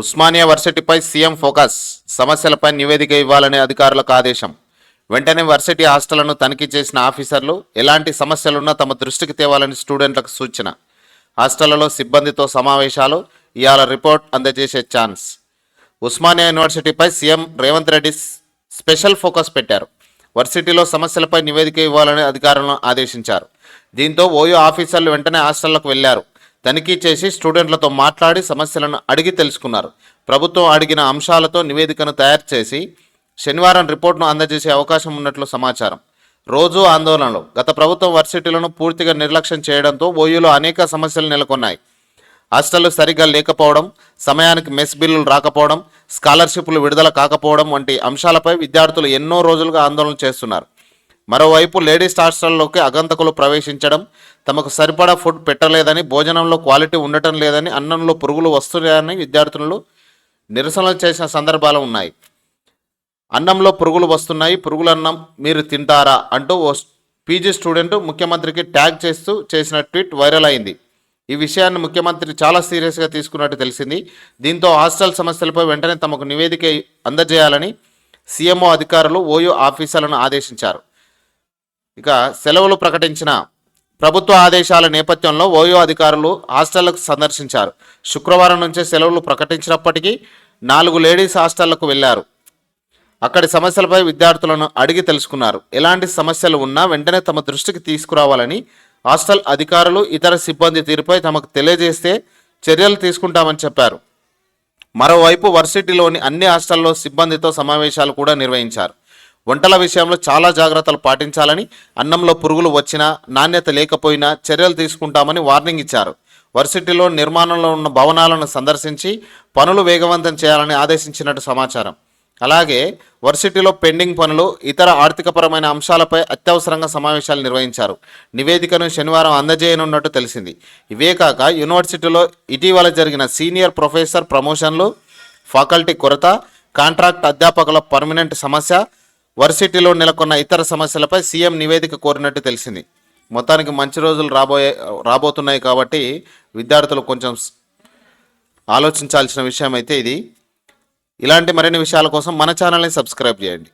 Osmania వర్సిటీపై CM focus సమస్యలపై నివేదిక ఇవ్వాలని అధికారులకు ఆదేశం. వెంటనే వర్సిటీ హాస్టళ్ళను తనిఖీ చేసిన ఆఫీసర్లు ఎలాంటి సమస్యలున్నా తమ దృష్టికి తేవాలని స్టూడెంట్లకు సూచన. హాస్టళ్ళలో సిబ్బందితో సమావేశాలు ఇవాళ రిపోర్ట్ అందజేసే chance. Osmania యూనివర్సిటీపై CM Revanth Reddy special focus పెట్టారు. వర్సిటీలో సమస్యలపై నివేదిక ఇవ్వాలని అధికారులను ఆదేశించారు. దీంతో ఓయో ఆఫీసర్లు వెంటనే హాస్టళ్ళకు వెళ్ళారు. తనిఖీ చేసి స్టూడెంట్లతో మాట్లాడి సమస్యలను అడిగి తెలుసుకున్నారు. ప్రభుత్వం అడిగిన అంశాలతో నివేదికను తయారు చేసి శనివారం రిపోర్ట్ను అందజేసే అవకాశం ఉన్నట్లు సమాచారం. రోజు ఆందోళనలు. గత ప్రభుత్వం వర్సిటీలను పూర్తిగా నిర్లక్ష్యం చేయడంతో ఓయూలో అనేక సమస్యలు నెలకొన్నాయి. హాస్టళ్ళు సరిగ్గా లేకపోవడం సమయానికి మెస్ బిల్లులు రాకపోవడం స్కాలర్షిప్లు విడుదల కాకపోవడం వంటి అంశాలపై విద్యార్థులు ఎన్నో రోజులుగా ఆందోళన చేస్తున్నారు. మరోవైపు లేడీస్ హాస్టల్లోకి అగంతకులు ప్రవేశించడం తమకు సరిపడా ఫుడ్ పెట్టలేదని భోజనంలో క్వాలిటీ ఉండటం లేదని అన్నంలో పురుగులు వస్తున్నాయని విద్యార్థులు నిరసనలు చేసిన సందర్భాలు ఉన్నాయి. అన్నంలో పురుగులు వస్తున్నాయి పురుగుల అన్నం మీరు తింటారా? అంటూ ఓ పీజీ స్టూడెంట్ ముఖ్యమంత్రికి ట్యాగ్ చేస్తూ చేసిన ట్వీట్ వైరల్ అయింది. ఈ విషయాన్ని ముఖ్యమంత్రి చాలా సీరియస్గా తీసుకున్నట్టు తెలిసింది. దీంతో హాస్టల్ సమస్యలపై వెంటనే తమకు నివేదిక అందజేయాలని సీఎంఓ అధికారులు ఓయో ఆఫీసర్లను ఆదేశించారు. ఇక సెలవులు ప్రకటించిన ప్రభుత్వ ఆదేశాల నేపథ్యంలో ఓయో అధికారులు హాస్టళ్ళకు సందర్శించారు. శుక్రవారం నుంచే సెలవులు ప్రకటించినప్పటికీ నాలుగు లేడీస్ హాస్టళ్ళకు వెళ్ళారు. అక్కడి సమస్యలపై విద్యార్థులను అడిగి తెలుసుకున్నారు. ఎలాంటి సమస్యలు ఉన్నా వెంటనే తమ దృష్టికి తీసుకురావాలని హాస్టల్ అధికారులు ఇతర సిబ్బంది తీరుపై తమకు తెలియజేస్తే చర్యలు తీసుకుంటామని చెప్పారు. మరోవైపు వర్సిటీలోని అన్ని హాస్టల్లో సిబ్బందితో సమావేశాలు కూడా నిర్వహించారు. వంటల విషయంలో చాలా జాగ్రత్తలు పాటించాలని అన్నంలో పురుగులు వచ్చినా నాణ్యత లేకపోయినా చర్యలు తీసుకుంటామని వార్నింగ్ ఇచ్చారు. వర్సిటీలో నిర్మాణంలో ఉన్న భవనాలను సందర్శించి పనులు వేగవంతం చేయాలని ఆదేశించినట్టు సమాచారం. అలాగే వర్సిటీలో పెండింగ్ పనులు ఇతర ఆర్థికపరమైన అంశాలపై అత్యవసరంగా సమావేశాలు నిర్వహించారు. నివేదికను శనివారం అందజేయనున్నట్టు తెలిసింది. ఇవే కాక యూనివర్సిటీలో ఇటీవల జరిగిన సీనియర్ ప్రొఫెసర్ ప్రమోషన్లు ఫ్యాకల్టీ కొరత కాంట్రాక్ట్ అధ్యాపకుల పర్మనెంట్ సమస్య వర్సిటీలో నెలకొన్న ఇతర సమస్యలపై సీఎం నివేదిక కోరినట్టు తెలిసింది. మొత్తానికి మంచి రోజులు రాబోయే రాబోతున్నాయి కాబట్టి విద్యార్థులు కొంచెం ఆలోచించాల్సిన విషయం అయితే ఇది. ఇలాంటి మరిన్ని విషయాల కోసం మన ఛానల్ని సబ్స్క్రైబ్ చేయండి.